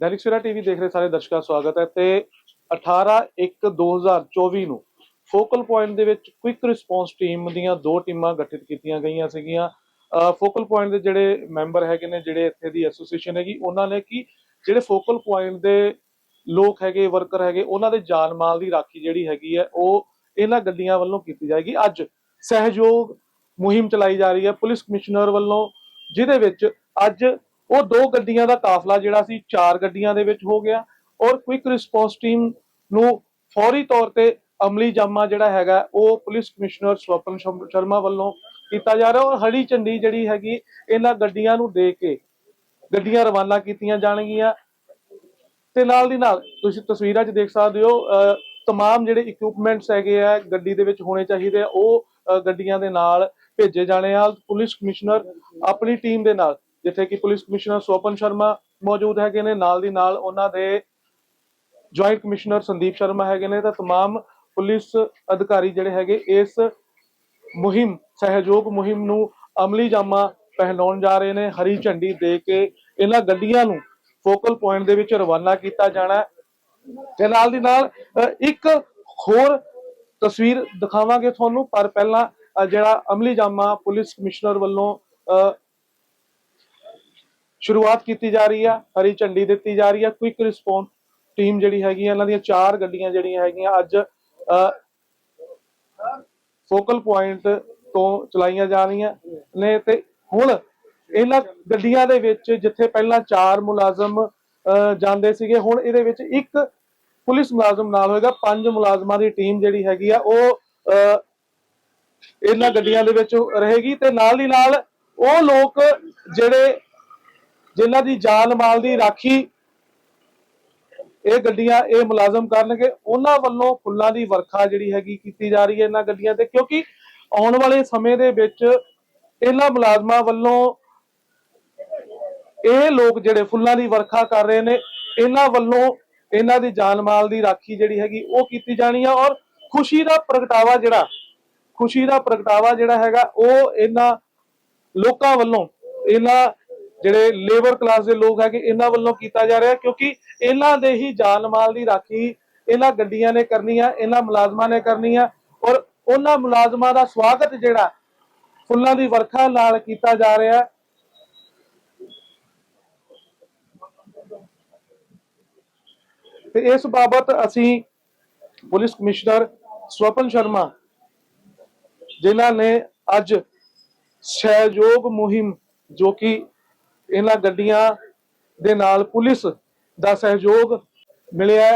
Dainik Savera TV ਦੇਖ ਰਹੇ ਸਾਰੇ ਦਰਸ਼ਕਾਂ ਦਾ ਸਵਾਗਤ ਹੈ ਤੇ 18 1 2024 ਨੂੰ ਫੋਕਲ ਪੁਆਇੰਟ ਦੇ ਵਿੱਚ ਕੁਇਕ ਰਿਸਪੌਂਸ ਟੀਮ ਦੀਆਂ ਦੋ ਟੀਮਾਂ ਗਠਿਤ ਕੀਤੀਆਂ ਗਈਆਂ ਸੀਗੀਆਂ। ਫੋਕਲ ਪੁਆਇੰਟ ਦੇ ਜਿਹੜੇ ਮੈਂਬਰ ਹੈਗੇ ਨੇ, ਜਿਹੜੇ ਇੱਥੇ ਦੀ ਐਸੋਸੀਏਸ਼ਨ ਹੈਗੀ, ਉਹਨਾਂ ਨੇ ਕਿ ਜਿਹੜੇ ਫੋਕਲ ਪੁਆਇੰਟ ਦੇ ਲੋਕ ਹੈਗੇ ਵਰਕਰ ਹੈਗੇ, ਉਹਨਾਂ ਦੇ ਜਾਨ ਮਾਲ ਦੀ ਰਾਖੀ ਜਿਹੜੀ ਹੈਗੀ ਹੈ, ਉਹ ਇਹਨਾਂ ਗੱਡੀਆਂ ਵੱਲੋਂ ਕੀਤੀ ਜਾਏਗੀ। ਅੱਜ ਸਹਿਯੋਗ ਮੁਹਿੰਮ ਚਲਾਈ ਜਾ ਰਹੀ ਹੈ ਪੁਲਿਸ ਕਮਿਸ਼ਨਰ ਵੱਲੋਂ, ਜਿਹਦੇ ਵਿੱਚ ਅੱਜ ਉਹ ਦੋ ਗੱਡੀਆਂ ਦਾ ਕਾਫਲਾ ਜਿਹੜਾ ਸੀ ਚਾਰ ਗੱਡੀਆਂ ਦੇ ਵਿੱਚ ਹੋ ਗਿਆ ਔਰ ਕੁਇਕ ਰਿਸਪੌਂਸ ਟੀਮ ਨੂੰ ਫੌਰੀ ਤੌਰ ਤੇ ਅਮਲੀ ਜਾਮਾ ਜਿਹੜਾ ਹੈਗਾ ਉਹ ਪੁਲਿਸ ਕਮਿਸ਼ਨਰ ਸਵਪਨ ਸ਼ਰਮ- ਸ਼ਰਮਾ ਵੱਲੋਂ ਕੀਤਾ ਜਾ ਰਿਹਾ ਔਰ ਹਰੀ ਝੰਡੀ ਜਿਹੜੀ ਹੈਗੀ ਇਹਨਾਂ ਗੱਡੀਆਂ ਨੂੰ ਦੇ ਕੇ ਗੱਡੀਆਂ ਰਵਾਨਾ ਕੀਤੀਆਂ ਜਾਣਗੀਆਂ। ਤੇ ਨਾਲ ਦੀ ਨਾਲ ਤੁਸੀਂ ਤਸਵੀਰਾਂ 'ਚ ਦੇਖ ਸਕਦੇ ਹੋ ਅਹ, ਤਮਾਮ ਜਿਹੜੇ ਇਕਵਿਪਮੈਂਟਸ ਹੈਗੇ ਆ ਗੱਡੀ ਦੇ ਵਿੱਚ ਹੋਣੇ ਚਾਹੀਦੇ ਆ ਉਹ ਗੱਡੀਆਂ ਦੇ ਨਾਲ ਭੇਜੇ ਜਾਣੇ ਆ। ਪੁਲਿਸ ਕਮਿਸ਼ਨਰ ਆਪਣੀ ਟੀਮ ਦੇ ਨਾਲ ਜਿੱਥੇ ਕਿ ਪੁਲਿਸ ਕਮਿਸ਼ਨਰ ਸੋਪਨ ਸ਼ਰਮਾ ਮੌਜੂਦ ਹੈਗੇ ਨੇ। ਨਾਲ ਦੀ ਨਾਲ ਉਹਨਾਂ ਦੇ ਜੁਆਇੰਟ ਕਮਿਸ਼ਨਰ ਸੰਦੀਪ ਸ਼ਰਮਾ ਹੈਗੇ ਨੇ ਤਾਂ ਤਮਾਮ ਪੁਲਿਸ ਅਧਿਕਾਰੀ ਜਿਹੜੇ ਹੈਗੇ ਇਸ ਮੁਹਿੰਮ ਸਹਿਯੋਗ ਮੁਹਿੰਮ ਨੂੰ ਅਮਲੀ ਜਾਮਾ ਪਹਿਨਾਉਣ ਜਾ ਰਹੇ ਨੇ। ਹਰੀ ਝੰਡੀ ਦੇ ਕੇ ਇਹਨਾਂ ਗੱਡੀਆਂ ਨੂੰ ਫੋਕਲ ਪੁਆਇੰਟ ਦੇ ਵਿੱਚ ਰਵਾਨਾ ਕੀਤਾ ਜਾਣਾ ਤੇ ਨਾਲ ਦੀ ਨਾਲ ਇੱਕ ਹੋਰ ਤਸਵੀਰ ਦਿਖਾਵਾਂਗੇ ਤੁਹਾਨੂੰ ਪਰ ਪਹਿਲਾਂ ਜਿਹੜਾ ਅਮਲੀ ਜਾਮਾ ਪੁਲਿਸ ਕਮਿਸ਼ਨਰ ਵੱਲੋਂ ਅ, ਸ਼ੁਰੂਆਤ ਕੀਤੀ ਜਾ ਰਹੀ ਆ ਹਰੀ ਝੰਡੀ ਦਿੱਤੀ ਜਾ ਰਹੀ ਆ ਕੁਇਕ ਰਿਸਪੌਂਸ ਟੀਮ ਜਿਹੜੀ ਹੈਗੀ ਆ ਇਹਨਾਂ ਦੀਆਂ ਚਾਰ ਗੱਡੀਆਂ ਜਿਹੜੀਆਂ ਹੈਗੀਆਂ ਅੱਜ ਫੋਕਲ ਪੁਆਇੰਟ ਤੋਂ ਚਲਾਈਆਂ ਜਾ ਰਹੀਆਂ ਨੇ ਤੇ ਹੁਣ ਇਹਨਾਂ ਗੱਡੀਆਂ ਦੇ ਵਿੱਚ ਜਿੱਥੇ ਪਹਿਲਾਂ ਚਾਰ ਮੁਲਾਜ਼ਮ ਜਾਂਦੇ ਸੀਗੇ ਹੁਣ ਇਹਦੇ ਵਿੱਚ ਇੱਕ ਪੁਲਿਸ ਮੁਲਾਜ਼ਮ ਨਾਲ ਹੋਏਗਾ ਪੰਜ ਮੁਲਾਜ਼ਮਾਂ ਦੀ ਟੀਮ ਜਿਹੜੀ ਹੈਗੀ ਆ ਉਹ ਅਹ, ਇਹਨਾਂ ਗੱਡੀਆਂ ਦੇ ਵਿੱਚ ਰਹੇਗੀ ਤੇ ਨਾਲ ਦੀ ਨਾਲ ਉਹ ਲੋਕ ਜਿਹੜੇ ਜਿਨ੍ਹਾਂ ਦੀ ਜਾਨ ਮਾਲ ਦੀ ਰਾਖੀ ਇਹ ਗੱਡੀਆਂ ਇਹ ਮੁਲਾਜ਼ਮ ਕਰਨਗੇ, ਉਹਨਾਂ ਵੱਲੋਂ ਫੁੱਲਾਂ ਦੀ ਵਰਖਾ ਜਿਹੜੀ ਹੈਗੀ ਕੀਤੀ ਜਾ ਰਹੀ ਹੈ ਇਹਨਾਂ ਗੱਡੀਆਂ ਤੇ, ਕਿਉਂਕਿ ਆਉਣ ਵਾਲੇ ਸਮੇਂ ਦੇ ਵਿੱਚ ਇਹਨਾਂ ਮੁਲਾਜ਼ਮਾਂ ਵੱਲੋਂ ਇਹ ਲੋਕ ਜਿਹੜੇ ਫੁੱਲਾਂ ਦੀ ਵਰਖਾ ਕਰ ਰਹੇ ਨੇ, ਇਹਨਾਂ ਵੱਲੋਂ ਇਹਨਾਂ ਦੀ ਜਾਨ ਮਾਲ ਦੀ ਰਾਖੀ ਜਿਹੜੀ ਹੈਗੀ ਉਹ ਕੀਤੀ ਜਾਣੀ ਆ ਔਰ ਖੁਸ਼ੀ ਦਾ ਪ੍ਰਗਟਾਵਾ ਜਿਹੜਾ, ਖੁਸ਼ੀ ਦਾ ਪ੍ਰਗਟਾਵਾ ਜਿਹੜਾ ਹੈਗਾ ਉਹ ਇਹਨਾਂ ਲੋਕਾਂ ਵੱਲੋਂ, ਇਹਨਾਂ ਜਿਹੜੇ ਲੇਬਰ ਕਲਾਸ ਦੇ ਲੋਕ ਹੈਗੇ, ਇਹਨਾਂ ਵੱਲੋਂ ਕੀਤਾ ਜਾ ਰਿਹਾ ਕਿਉਂਕਿ ਇਹਨਾਂ ਦੇ ਹੀ ਜਾਨ ਮਾਲ ਦੀ ਰਾਖੀ ਇਹਨਾਂ ਗੱਡੀਆਂ ਨੇ ਕਰਨੀ ਆ, ਇਹਨਾਂ ਮੁਲਾਜ਼ਮਾਂ ਨੇ ਕਰਨੀ ਆ, ਔਰ ਉਹਨਾਂ ਮੁਲਾਜ਼ਮਾਂ ਦਾ ਸਵਾਗਤ ਜਿਹੜਾ ਫੁੱਲਾਂ ਦੀ ਵਰਖਾ ਨਾਲ ਕੀਤਾ ਜਾ ਰਿਹਾ ਤੇ ਇਸ ਬਾਬਤ ਅਸੀਂ ਪੁਲਿਸ ਕਮਿਸ਼ਨਰ ਸਵਪਨ ਸ਼ਰਮਾ ਜਿਨ੍ਹਾਂ ਨੇ ਅੱਜ ਸਹਿਯੋਗ ਮੁਹਿੰਮ ਜੋ ਕਿ ਇਹਨਾਂ ਗੱਡੀਆਂ ਦੇ ਨਾਲ ਪੁਲਿਸ ਦਾ ਸਹਿਯੋਗ ਮਿਲਿਆ